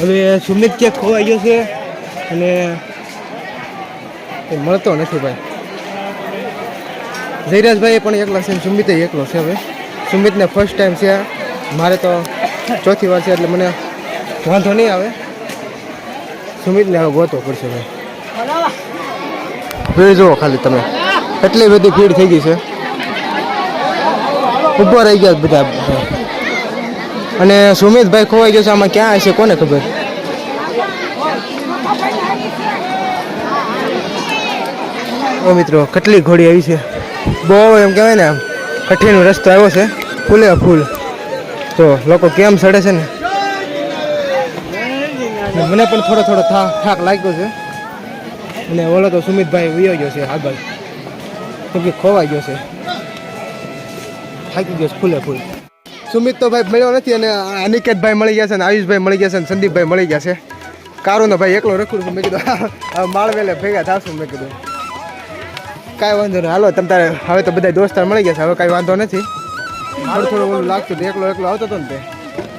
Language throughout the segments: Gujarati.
હવે સુમિત ક્યાંક ખોવાઈ ગયો છે અને એ મળતો નથી ભાઈ. જયરાજભાઈ પણ એકલા છે સુમિત એકલો છે હવે. સુમિતને ફર્સ્ટ ટાઈમ છે મારે તો ચોથી વાર છે એટલે મને વાંધો નહીં આવે. સુમિતને હવે ગોતવો પડશે ભાઈ. ભીડ જુઓ ખાલી તમે. એટલી બધી ભીડ થઈ ગઈ છે. ઊભા રહી ગયા બધા. અને સુમિતભાઈ ખોવાઈ ગયો છે, આમાં ક્યાં હશે, કોને ખબર? ઓ મિત્રો, કેટલી ઘોડી આવી છે? બહુ એમ કહેવાય ને આમ, કઠિન રસ્તો આવ્યો છે, ફૂલે ફૂલ. તો લોકો કેમ ચડે છે ને? મને પણ થોડો થોડો થાક લાગ્યો છે. અને ઓલો તો સુમિતભાઈ વિયો ગયો છે, આગળ. કેમ કે ખોવાઈ ગયો છે. થાકી ગયો છે, ફૂલે ફૂલ. સુમિત તો ભાઈ મળ્યો નથી અને અનિકેતભાઈ મળી ગયા છે અને આયુષભાઈ મળી ગયા છે અને સંદીપભાઈ મળી ગયા છે. કારુનો ભાઈ એકલો રખડું છું મેં કીધું માળવેલે ભેગા થશું મેં કીધું. કાંઈ વાંધો નહીં હાલો તમ તારે હવે તો બધા દોસ્તાર મળી ગયા છે હવે કાંઈ વાંધો નથી. થોડું થોડું ઓલું લાગતું એકલો એકલો આવતો હતો ને તે.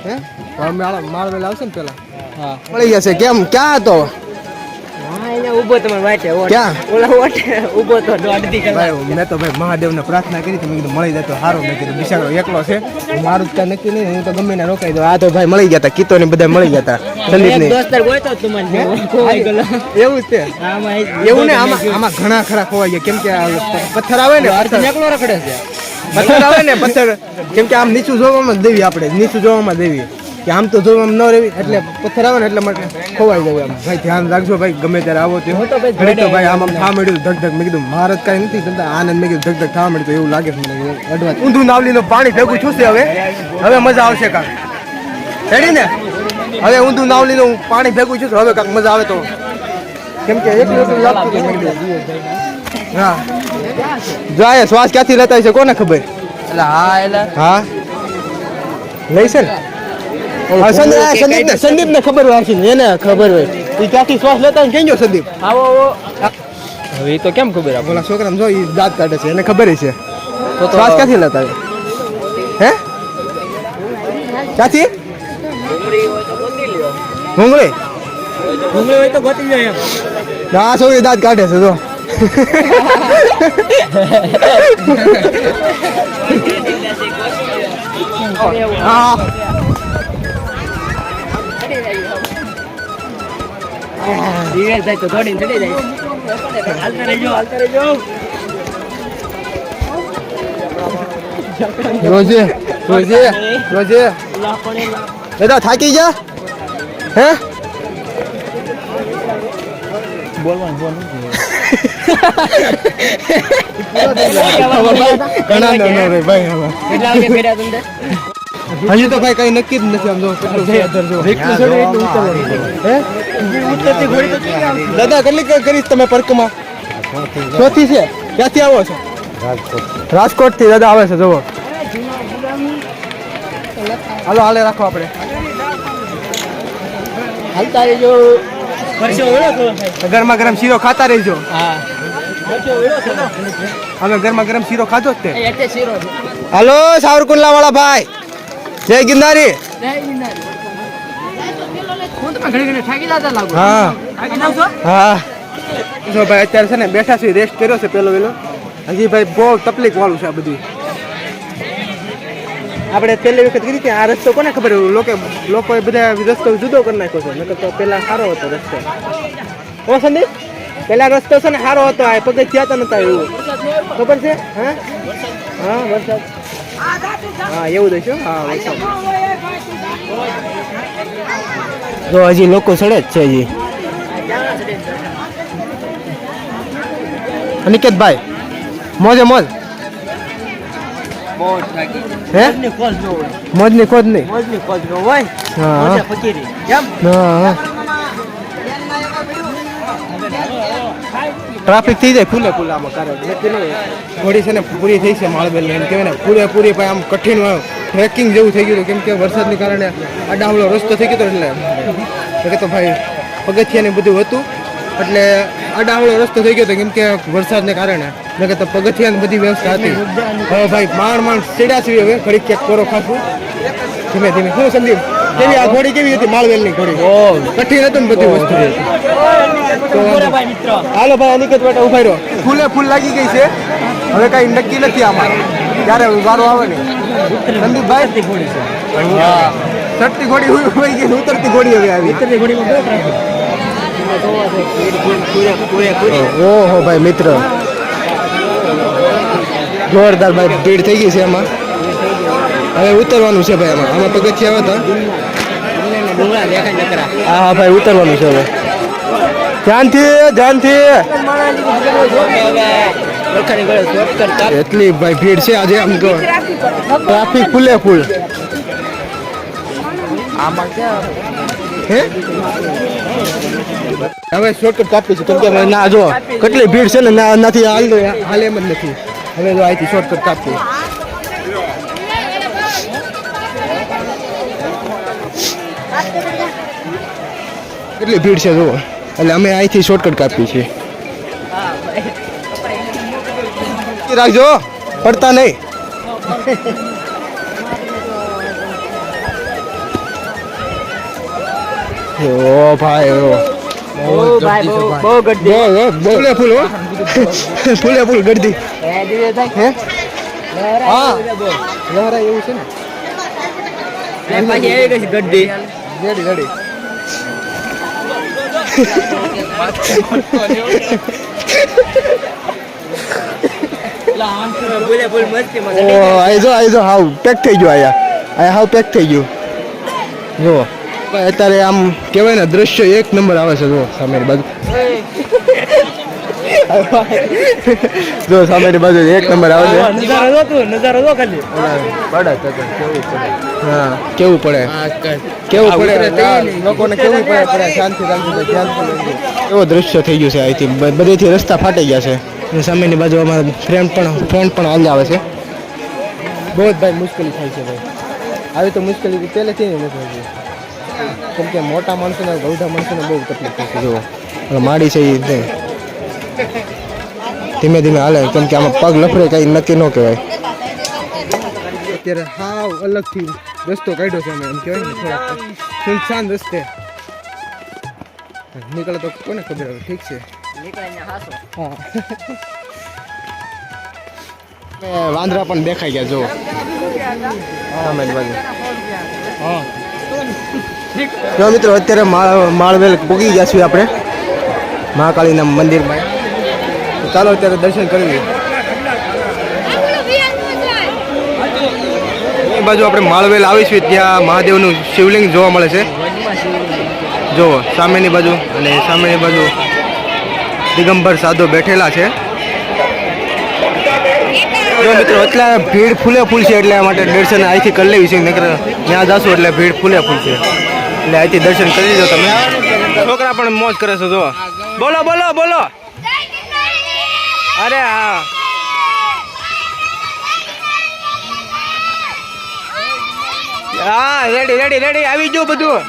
હે? હવે માળ આવશે ને પેલા? હા. મળી ગયા છે કેમ? ક્યાં હતો? હા એને વાટે ક્યાં? ઓલા ઓટે ઊભો તો અડધી કલાક. મેં તો ભાઈ મહાદેવને પ્રાર્થના કરી હતી કીધું મળી જાય તો સારું મેં કીધું બિચારો એકલો છે. મારું જ નક્કી નહીં હું તો ગમે ને રોકાઈ દઉં આ તો ભાઈ મળી ગયા હતા કીતો ને બધા મળી ગયા હતા. એક સંદીપની દોસ્તાર ગોતો તમારે ખોવાઈ ગયેલો. એવું છે એવું ને આમાં આમાં ઘણા ખરા ખોવાઈ ગયા. કેમ કે પથ્થર આવે ને એકલો રખડે છે. પથ્થર આવે ને પથ્થર. કેમ કે આમ નીચું જોવામાં દેવી આપણે નીચું જોવામાં દેવી. કે આમ તો જોવામાં ન રહેવી એટલે પથ્થર આવે ને એટલે માટે ખોવાઈ જાય આમ ભાઈ ધ્યાન રાખજો ભાઈ ગમે ત્યારે આવો તે તો ભાઈ તો ભાઈ આમ આમ થા મળ્યું ધક ધક. મેં કીધું મારે જ કાંઈ નથી થતા. આનંદ મેં કીધું ધક ધક થવા મળ્યું. એવું લાગે મને અડવા ઊંધું નાવલીનું પાણી ભેગું છું હવે. હવે મજા આવશે કાંક. રેડી ને? હવે ઊંધું નાવલીનું પાણી ભેગું છું હવે કાંક મજા આવે તો. કેમ કે એક એકલું લાગતું હતું હા. જાય શ્વાસ ક્યાંથી લેતા છે કોને ખબર? એટલે હા એટલે. હા. લઈ છે ને? સંદીપ સંદીપને સંદીપને ખબર હોય છે એને ખબર હોય. એ ક્યાંથી શ્વાસ લેતા હોય ને ગયો સંદીપ? આવો આવો. હવે એ તો કેમ ખબર આપો? બોલા છોકરાને જો એ દાંત કાઢે છે એને ખબર છે. તો શ્વાસ ક્યાંથી લેતા હોય હે? ક્યાંથી? ભૂંગળી ડુંગળી હોય તો ગોતી જાય ના છોકરી દાંત કાઢે છે જો. હા. દિવેલભાઈ તો દોડીને ચડી જાય હાલતા રહેજો હાલતા રહેજો રોજે રોજે રોજે લા પણ લા. દાદા થાકી ગયા હે ઘણા નો નો રે ભાઈ હવે હજી તો ભાઈ કઈ નક્કી જ નથી આમ જો? દાદા કેટલી કરી તમે પરકમાં ચોથી છે. ક્યાંથી આવો છો? રાજકોટથી દાદા આવે છે જુઓ. હાલો હાલે રાખો આપણે. હાલતા રહેજો. ગરમા ગરમ શીરો ખાતા રહેજો. હા. અમે ગરમા ગરમ શીરો ખાધો જ તે. હાલો સાવરકુંડલા વાળા ભાઈ. જય ગિરનારી. હું હા. હા. જો ભાઈ અત્યારે છે ને બેઠા છે રેસ્ટ કર્યો છે પેલો વેલો. હજી ભાઈ બહુ તકલીફ વાળું છે આ બધું. આપણે પહેલી વખત કરી હતી આ રસ્તો કોને ખબર લોકો લોકોએ બધા રસ્તો જુદો કરી નાખ્યો છે. નકર તો પેલા સારો હતો રસ્તો. ઓ સંદીપ પેલા રસ્તો છે ને સારો હતો આ પગથિયા તો નતા એવું. ખબર છે? હા? હા વરસાદ. હા એવું છે હા? જો હજી લોકો સડે જ છે હજી. અનિકેતભાઈ મોજે મોજ. મોજની ખોજ નહીં મોજની ખોજ નો હોય. હા. ફકીરી. કેમ? હા. ટ્રાફિક થઈ જાય ફૂલે આમાં કારે નહીં થોડી છે ને પૂરી થઈ છે માળબેલ એમ કહેવાય ને પૂરેપૂરી ભાઈ આમ કઠિન ટ્રેકિંગ જેવું થઈ ગયું કેમ કે વરસાદને કારણે આ રસ્તો થઈ ગયો એટલે. કે તો ભાઈ પગથિયાને બધું હતું. એટલે આ રસ્તો થઈ ગયો હતો. કેમ કે વરસાદને કારણે. મેં કહેતો પગથિયાની બધી વ્યવસ્થા હતી. હવે ભાઈ માણ માંડ ચડ્યા છીએ હવે. ઘડી ક્યાંક કોરો ખાશું ધીમે ધીમે. શું સંદીપ કેવી આ ઘોડી કેવી હતી? માળવેલની ઘોડી. કઠિન હતું ને બધી વસ્તુ. હાલો ભાઈ અનિકેત માટે ઊભા રહ્યો. ફૂલે ફૂલ લાગી ગઈ છે. હવે કઈ નક્કી નથી આમાં. ક્યારે વારો આવે ને. સંદીપભાઈ? ઘોડી છે. ચડતી ઘોડી ઉઈ ગઈ ઉતરતી ઘોડી હવે આવી. ઉતરતી ઘોડીમાં ઓહો ભાઈ મિત્ર. જોરદાર ભાઈ ભીડ થઈ ગઈ છે એમાં. હવે ઉતરવાનું છે ભાઈ આમાં. આમાં પગથિયા હતા હા ભાઈ ઉતરવાનું છે હવે. ધ્યાનથી ધ્યાનથી. એટલી ભાઈ ભીડ છે આજે આમ તો. ટ્રાફિક ફૂલે. ફૂલ હવે શોર્ટકટ કાપી છે. કેમ કે ના, જો, કેટલી ભીડ છે ને, ના, નથી, હાલ હાલ એમ જ નથી. હવે જો અહીંથી શોર્ટકટ કાપી કેટલી ભીડ છે, જુઓ. એટલે અમે અહીંથી શોર્ટકટ કાપીએ છીએ. રાખજો પડતા નહીં. ઓ ભાઈ ઓ. ભાઈ બહુ બહુ ફૂલે ફૂલ હો. ફૂલે ફૂલ ગડદી હે? લહેરા એવું છે ને? પાછી ઓ, આઈ જો આઈ જો, હાવ પેક થઈ ગયો આયા આયા હાવ પેક થઈ ગયું. જુઓ. અત્યારે આમ કહેવાય ને, દ્રશ્ય એક નંબર આવે છે, જુઓ, સામેની બાજુ. જો સામેની બાજુ એક નંબર આવે છે. નજારો જો તું નજારો જો ખાલી. હા કેવું પડે? કેવું પડે? કેવું પડે? લોકોને કેવું પડે? પડે શાંતિ શાંતિ ધ્યાન એવો દ્રશ્ય થઈ ગયું છે અહીંથી બધેથી રસ્તા ફાટી ગયા છે. અને સામેની બાજુ અમારા ફ્રેન્ડ પણ ફ્રેન્ડ પણ હાલ આવે છે. બહુ જ ભાઈ મુશ્કેલી થાય છે ભાઈ. આવી તો મુશ્કેલી પહેલેથી નહીં નથી હોતી. કેમ કે મોટા માણસોને ગૌઢા માણસોને બહુ તકલીફ થાય છે જુઓ. માડી છે એ તે. ધીમે ધીમે હાલે કેમ કે આમાં પગ લફરે કંઈ નક્કી ન કહેવાય. અત્યારે હાવ અલગથી રસ્તો કાઢ્યો છે અમે એમ કહેવાય ને થોડાક સુનસાન રસ્તે. નીકળે તો કોને ખબર હવે ઠીક છે. હા. એ વાંદરા પણ દેખાઈ ગયા જો હા મિત્રો અત્યારે માળ- માળવેલ પૂગી ગયા છીએ આપણે. મહાકાળીના મંદિરમાં. ચાલો અત્યારે દર્શન કરવી એ બાજુ આપણે માળવેલ આવીશું ત્યાં મહાદેવનું શિવલિંગ જોવા મળે છે. જુઓ, સામેની બાજુ અને સામેની બાજુ દિગંબર સાધુ બેઠેલા છે. જો મિત્રો, એટલા ભીડ ફૂલે ફૂલ છે એટલે માટે દર્શન અહીંથી કરી લેવી છે. નકર ત્યાં જાશું એટલે ભીડ ફૂલે ફૂલ છે. એટલે અહીંથી દર્શન કરી લીધો તમે. છોકરા પણ મોજ કરે છે જો બોલો બોલો બોલો. અરે હા. હા રેડી રેડી રેડી આવી ગયું બધું.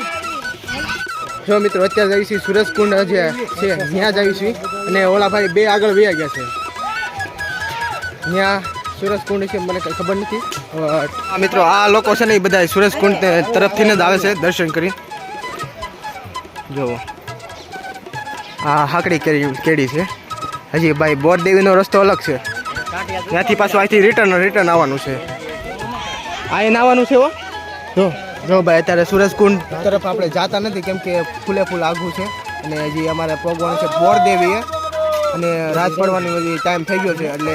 જો મિત્રો, અત્યારે જઈશું સુરજકુંડ જે છે ત્યાં જ છીએ. અને ઓલા ભાઈ બે આગળ વયા ગયા છે. ત્યાં સુરજકુંડ છે, મને કંઈ ખબર નથી. આ મિત્રો, આ લોકો છે ને એ બધા સુરજકુંડ તરફથી જ આવે છે દર્શન કરી. જુઓ આ હાકડી કેરી કેડી છે. હજી ભાઈ બોરદેવીનો રસ્તો અલગ છે. ત્યાંથી પાછું અહીંથી રિટર્ન રિટર્ન આવવાનું છે. આ એને આવવાનું છે હો. જો જો ભાઈ, અત્યારે સુરજકુંડ તરફ આપણે જાતા નથી, કેમ કે ફૂલે ફૂલ આઘું છે. અને હજી અમારે પગવાનું છે બોરદેવીએ અને રાત પડવાની બધી ટાઈમ થઈ ગયો છે, એટલે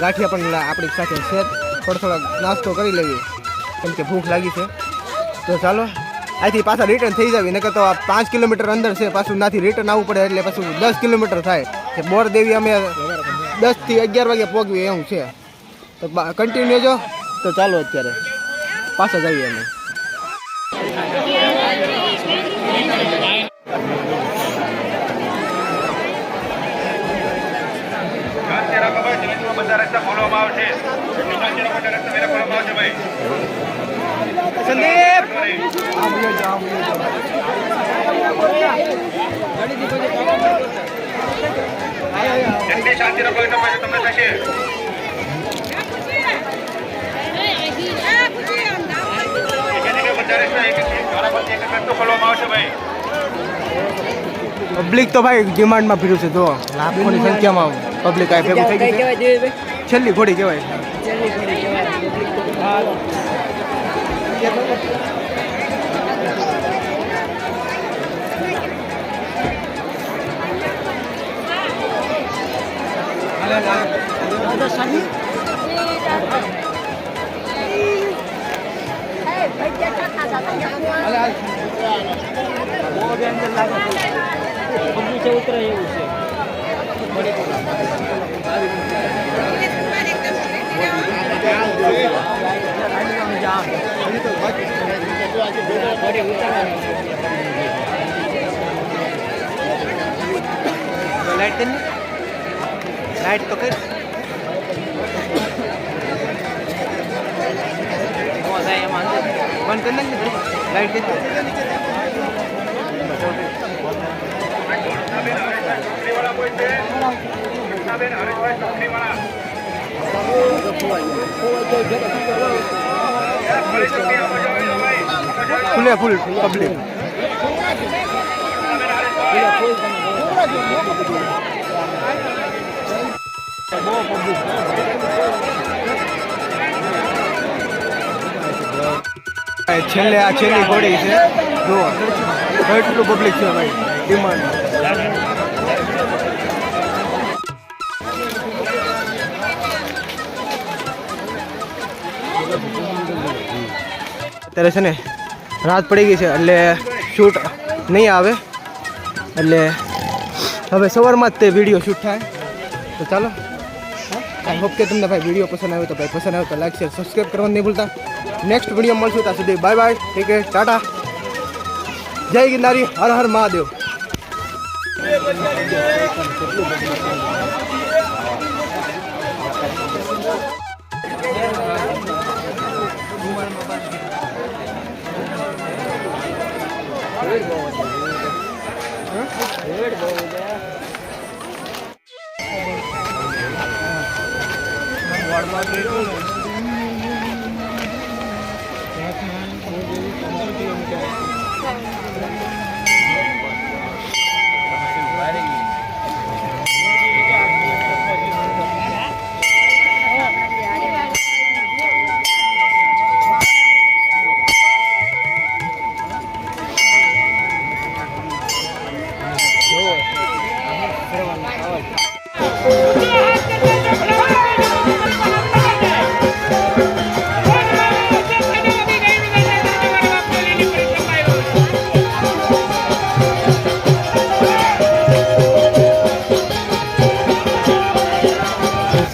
ગાંઠિયા પણ આપણી સાથે છે. થોડો થોડો નાસ્તો કરી લેવી કેમ કે ભૂખ લાગી છે. તો ચાલો, અહીંથી પાછા રિટર્ન થઈ જાવી, નકર તો પાંચ કિલોમીટર અંદર છે, પાછું નાથી રિટર્ન આવવું પડે, એટલે પાછું દસ કિલોમીટર થાય. બોરદેવી અમે દસથી અગિયાર વાગે પહોંચવી એવું છે. તો કન્ટિન્યુ જો તો ચાલો અત્યારે. પાછા જઈએ અમે. સંદીપ! જેટલી શાંતિ રાખો એટલો ફાયદો તમને થશે. પબ્લિક તો ભાઈ ડિમાન્ડમાં ભીડું છે જો લાખોની સંખ્યામાં પબ્લિક આ ભેગું થઈ ગયું છેલ્લી ઘોડી કહેવાય. હાલો. બગીચે ઉતરે એવું છે લાઈટ કરી લાઈટ તો કરી બંધ કરી નાખી લાઈટ કરી ચોકડીવાળા કોઈ છેલ્લે આ છેલ્લી ઘોડી છે. જુઓ. કેટલું પબ્લિક છે ભાઈ. ડિમાન્ડ અત્યારે છે ને રાત પડી ગઈ છે, એટલે શૂટ નહીં આવે. એટલે હવે સવારમાં જ તે વીડિયો શૂટ થાય. તો ચાલો. આઈ હોપ કે તમને ભાઈ વીડિયો પસંદ આવ્યો તો ભાઈ પસંદ આવ્યો તો લાઈક શેર સબસ્ક્રાઈબ કરવાનું નહીં ભૂલતા. નેક્સ્ટ વીડિયો મળશું ત્યાં સુધી. બાય બાય ઠીક છે ટાટા જય ગિરનારી. હર હર મહાદેવ.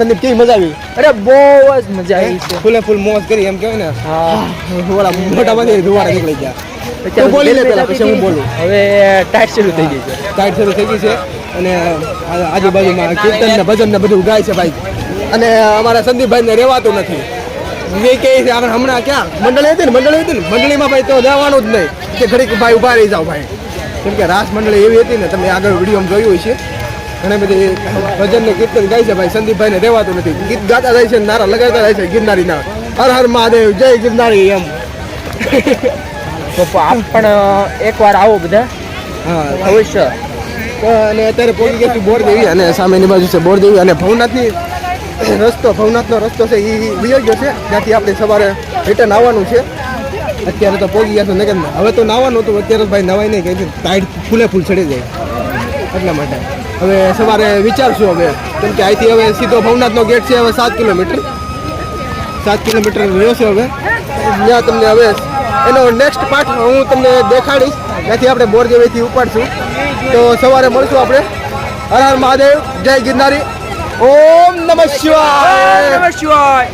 સંદીપ કેવી મજા આવી? અરે બહુ જ મજા આવી છે. ફૂલે ફૂલ મોજ કરી એમ કહેવાય ને. હા. ઓલા મોટા માંથી ધુવાડા નીકળી ગયા. તું બોલી લે પેલા પછી હું બોલું. હવે ટાઈટ શરૂ થઈ ગઈ છે. ટાઈટ શરૂ થઈ ગઈ છે અને આજુબાજુમાં કીર્તન ને ભજન ને બધું ગાય છે ભાઈ. અને અમારા સંદીપભાઈ ને રહેવાતું નથી. જે કહે છે આપણે હમણાં ક્યાં? મંડળી હતી ને મંડળી હતી ને? મંડળીમાં ભાઈ તો જવાનું જ નહીં. કે ઘડીક ભાઈ ઊભા રહી જાઓ ભાઈ. કેમ કે રાસ મંડળી એવી હતી ને તમે આગળ વિડીયોમાં જોયું હોય છે ઘણી બધી ભજન ને કીર્તન ગાય છે ભાઈ સંદીપભાઈ ને રહેવાતું નથી. ગીત ગાતા જાય છે નારા લગાડતા જાય છે ગિરનારીના. હર હર મહાદેવ જય ગિરનારી એમ. તો આપ પણ એકવાર આવો બધા. હા અવશ્ય. અને અત્યારે પહોંચી ગયા છું બોરદેવી અને સામેની બાજુ છે બોરદેવી અને ભવનાથની રસ્તો ભવનાથનો રસ્તો છે એ વિયો ગયો છે. ત્યાંથી આપણે સવારે રિટર્ન આવવાનું છે. અત્યારે તો પહોંચી ગયા છો નગર હવે તો નાવાનું હતું અત્યારે ભાઈ નવાય નહીં કે ટાઈટ ફૂલે ફૂલ ચડી જાય. એટલા માટે. હવે સવારે વિચારશું હવે. કેમ કે અહીંથી હવે સીધો ભવનાથનો ગેટ છે હવે સાત કિલોમીટર. સાત કિલોમીટર રહ્યો છે હવે. ત્યાં તમને હવે એનો નેક્સ્ટ પાર્ટ હું તમને દેખાડીશ. ત્યાંથી આપણે બોરદેવીથી ઉપાડશું. તો સવારે મળશું આપણે. હર હર મહાદેવ. જય ગિરનારી. ઓમ નમઃ શિવાય. શિવાય.